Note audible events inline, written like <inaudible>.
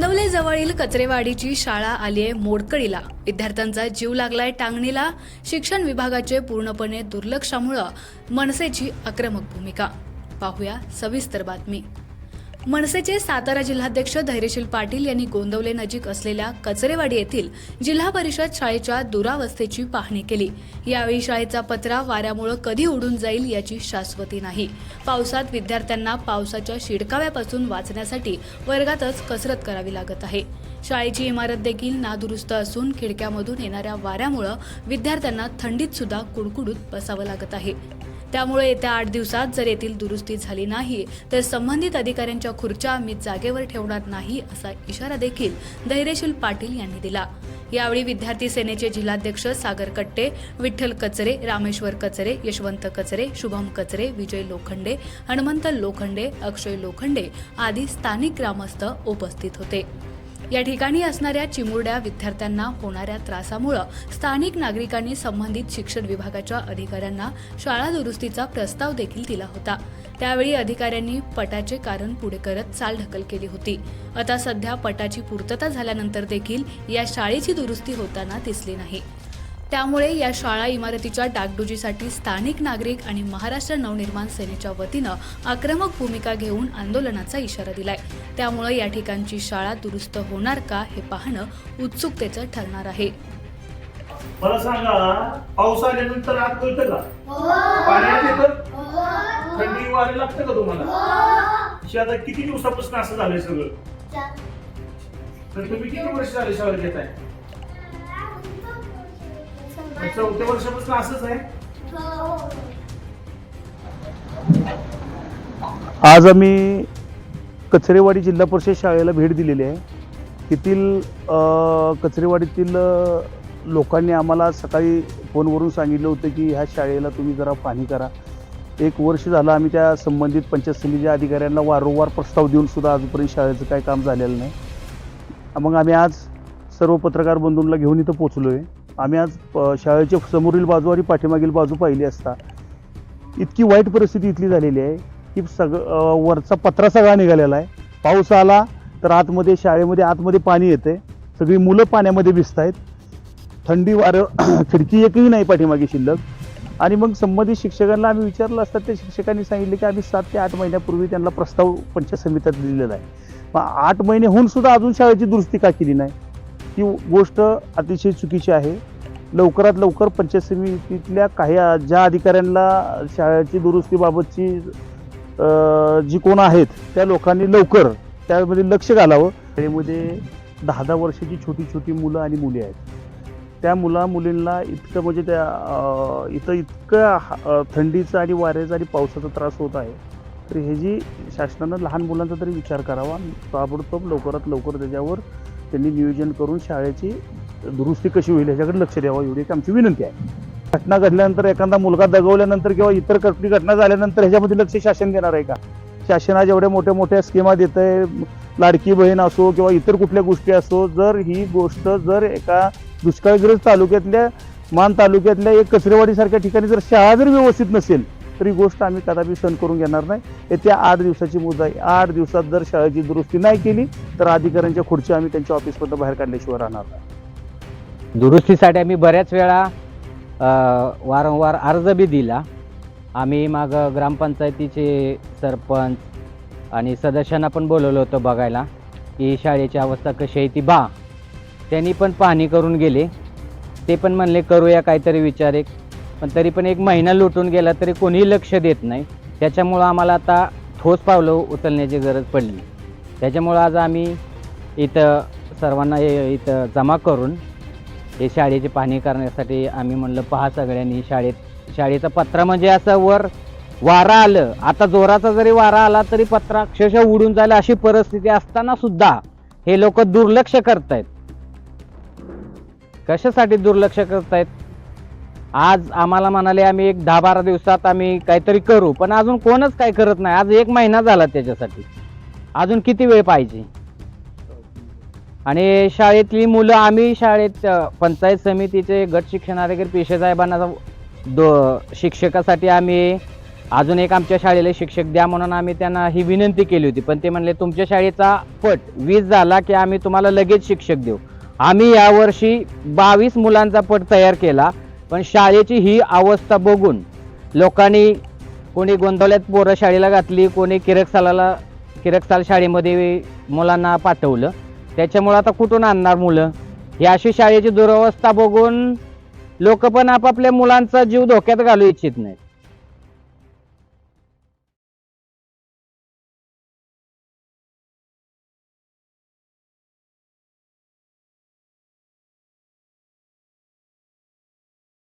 कांदवले जवळील कचरेवाडीची शाळा आली आहे मोडकळीला. विद्यार्थ्यांचा जीव लागलाय टांगणीला. शिक्षण विभागाचे पूर्णपणे दुर्लक्षामुळं मनसेची आक्रमक भूमिका. पाहूया सविस्तर बातमी. मनसेचे सातारा जिल्हाध्यक्ष धैर्यशील पाटील यांनी गोंदवले नजीक असलेल्या कचरेवाडी येथील जिल्हा परिषद शाळेच्या दुरावस्थेची पाहणी केली. यावेळी शाळेचा पत्रा वाऱ्यामुळे कधी उडून जाईल याची शाश्वती नाही. पावसात विद्यार्थ्यांना पावसाच्या शिडकाव्यापासून वाचण्यासाठी वर्गातच कसरत करावी लागत आहे. शाळेची इमारत देखील नादुरुस्त असून खिडक्यामधून येणाऱ्या वाऱ्यामुळं विद्यार्थ्यांना थंडीत सुद्धा कुडकुडूत बसावं लागत आहे. त्यामुळे येत्या आठ दिवसात जर येथील दुरुस्ती झाली नाही तर संबंधित अधिकाऱ्यांच्या खुर्च्या आम्ही जागेवर ठेवणार नाही असा इशारा देखील धैर्यशील पाटील यांनी दिला. यावेळी विद्यार्थी सेनेचे जिल्हाध्यक्ष सागर कट्टे विठ्ठल कचरे रामेश्वर कचरे यशवंत कचरे शुभम कचरे विजय लोखंडे हनुमंत लोखंडे अक्षय लोखंडे आदी स्थानिक ग्रामस्थ उपस्थित होते. या ठिकाणी असणाऱ्या चिमुरड्या विद्यार्थ्यांना होणाऱ्या त्रासामुळं स्थानिक नागरिकांनी संबंधित शिक्षण विभागाच्या अधिकाऱ्यांना शाळा दुरुस्तीचा प्रस्ताव देखील दिला होता. त्यावेळी अधिकाऱ्यांनी पटाचे कारण पुढे करत चाल ढकल केली होती. आता सध्या पटाची पूर्तता झाल्यानंतर देखील या शाळेची दुरुस्ती होताना दिसली नाही. त्यामुळे या शाळा इमारतीच्या डागडुजीसाठी स्थानिक नागरिक आणि महाराष्ट्र नवनिर्माण सेनेच्या वतीनं आक्रमक भूमिका घेऊन आंदोलनाचा इशारा दिलाय. त्यामुळे या ठिकाणची शाळा दुरुस्त होणार का हे पाहणं उत्सुकतेचं ठरणार आहे. मला सांगा पाऊस आल्यानंतर आत कळतं का? पाण्यात येतं थंडी वारे लागतं का तुम्हाला? हे. आता किती दिवसापासून असं झालंय सगळं? तर तुम्ही किती वर्ष झाले शाळेत येत आहे? चौथ्या वर्षापासून असंच आहे? आज आम्ही कचरेवाडी जिल्हा परिषद शाळेला भेट दिलेली आहे. तेथील कचरेवाडीतील लोकांनी आम्हाला सकाळी फोनवरून सांगितलं होतं की ह्या शाळेला तुम्ही जरा पाहणी करा. एक वर्ष झालं आम्ही त्या संबंधित पंचायत समितीच्या अधिकाऱ्यांना वारंवार प्रस्ताव देऊनसुद्धा अजूनपर्यंत शाळेचं काही काम झालेलं नाही. मग आम्ही आज सर्व पत्रकार बंधूंना घेऊन इथं पोचलो आहे आम्ही आज शाळेच्या समोरील बाजू आणि पाठीमागील बाजू पाहिली असता इतकी वाईट परिस्थिती इथली झालेली आहे. की सग वरचा पत्रा सगळा निघालेला आहे. पाऊस आला तर आतमध्ये शाळेमध्ये आतमध्ये पाणी येते सगळी मुलं पाण्यामध्ये भिजत आहेत थंडी वारं <clears throat> खिडकी एकही नाही पाठीमागे शिल्लक. आणि मग संबंधित शिक्षकांना आम्ही विचारलं असतात त्या शिक्षकांनी सांगितले की आम्ही सात ते आठ महिन्यापूर्वी त्यांना प्रस्ताव पंचायत समित्यात दिलेला आहे. मग आठ महिने होऊन सुद्धा अजून शाळेची दुरुस्ती का केली नाही? ती गोष्ट अतिशय चुकीची आहे. लवकरात लवकर पंचायत समितीतल्या काही ज्या अधिकाऱ्यांना शाळेची दुरुस्तीबाबतची जी कोण आहेत त्या लोकांनी लवकर त्यामध्ये लक्ष घालावं. शाळेमध्ये दहा दहा वर्षाची छोटी छोटी मुलं आणि मुली आहेत. त्या मुला मुलींना इतकं म्हणजे त्या इथं इतकं थंडीचा आणि वाऱ्याचा आणि पावसाचा त्रास होत आहे. तर हे जी शासनानं लहान मुलांचा तरी विचार करावा. ताबडतोब लवकरात लवकर त्याच्यावर त्यांनी नियोजन करून शाळेची दुरुस्ती कशी होईल ह्याच्याकडे लक्ष द्यावं एवढी एक आमची विनंती आहे. घटना घडल्यानंतर एखादा मुलगा दगवल्यानंतर किंवा इतर कुठली घटना झाल्यानंतर ह्याच्यामध्ये लक्ष शासन देणार आहे का? शासन आज एवढ्या मोठ्या मोठ्या स्कीमा देत आहे. लाडकी बहीण असो किंवा इतर कुठल्या गोष्टी असो जर ही गोष्ट जर एका दुष्काळग्रस्त तालुक्यातल्या मान तालुक्यातल्या एक कचरेवाडीसारख्या ठिकाणी जर शाळा जर व्यवस्थित नसेल तर ही गोष्ट आम्ही कदापि सहन करून घेणार नाही. येत्या आठ दिवसाची मुदत आहे आठ दिवसात जर शाळेची दुरुस्ती नाही केली तर अधिकाऱ्यांच्या खुर्ची आम्ही त्यांच्या ऑफिसमधून बाहेर काढल्याशिवाय राहणार दुरुस्तीसाठी आम्ही बऱ्याच वेळा वारंवार अर्ज बी दिला. आम्ही माग ग्रामपंचायतीचे सरपंच आणि सदस्यांना पण बोलवलं होतं बघायला की शाळेची अवस्था कशी आहे ती बा. त्यांनी पण पाहणी करून गेले. ते पण म्हणले करूया काहीतरी विचार एक. पण तरी पण एक महिना लुटून गेला तरी कोणीही लक्ष देत नाही. त्याच्यामुळं आम्हाला आता ठोस पावलं उचलण्याची गरज पडली त्याच्यामुळं आज आम्ही इथं सर्वांना इथं जमा करून हे शाळेची पाहणी करण्यासाठी आम्ही म्हणलं पहा सगळ्यांनी शाळेत. शाळेचा पत्रा म्हणजे असं वर वारा आलं. आता जोराचा जरी वारा आला तरी पत्रा अक्षरशः उडून जायला अशी परिस्थिती असताना सुद्धा हे लोक दुर्लक्ष करतायत. कशासाठी दुर्लक्ष करतायत? आज आम्हाला म्हणाले आम्ही एक दहा बारा दिवसात आम्ही काहीतरी करू. पण अजून कोणच काय करत नाही. आज एक महिना झाला त्याच्यासाठी. अजून किती वेळ पाहिजे? आणि शाळेतली मुलं आम्ही शाळेत पंचायत समितीचे गट शिक्षणाधिकारी पेशे साहेबांना दो शिक्षकासाठी आम्ही अजून एक आमच्या शाळेला शिक्षक द्या म्हणून आम्ही त्यांना ही विनंती केली होती. पण ते म्हणले तुमच्या शाळेचा पट वीस झाला की आम्ही तुम्हाला लगेच शिक्षक देऊ. आम्ही यावर्षी बावीस मुलांचा पट तयार केला पण शाळेची ही अवस्था बघून लोकांनी कोणी गोंधळ्यात पोरं शाळेला घातली कोणी किरकसालाला किरकसाल शाळेमध्ये मुलांना पाठवलं. त्याच्यामुळं आता कुठून आणणार मुलं? ही अशी शाळेची दुरवस्था बघून लोक पण आपापल्या मुलांचा जीव धोक्यात घालू इच्छित नाहीत.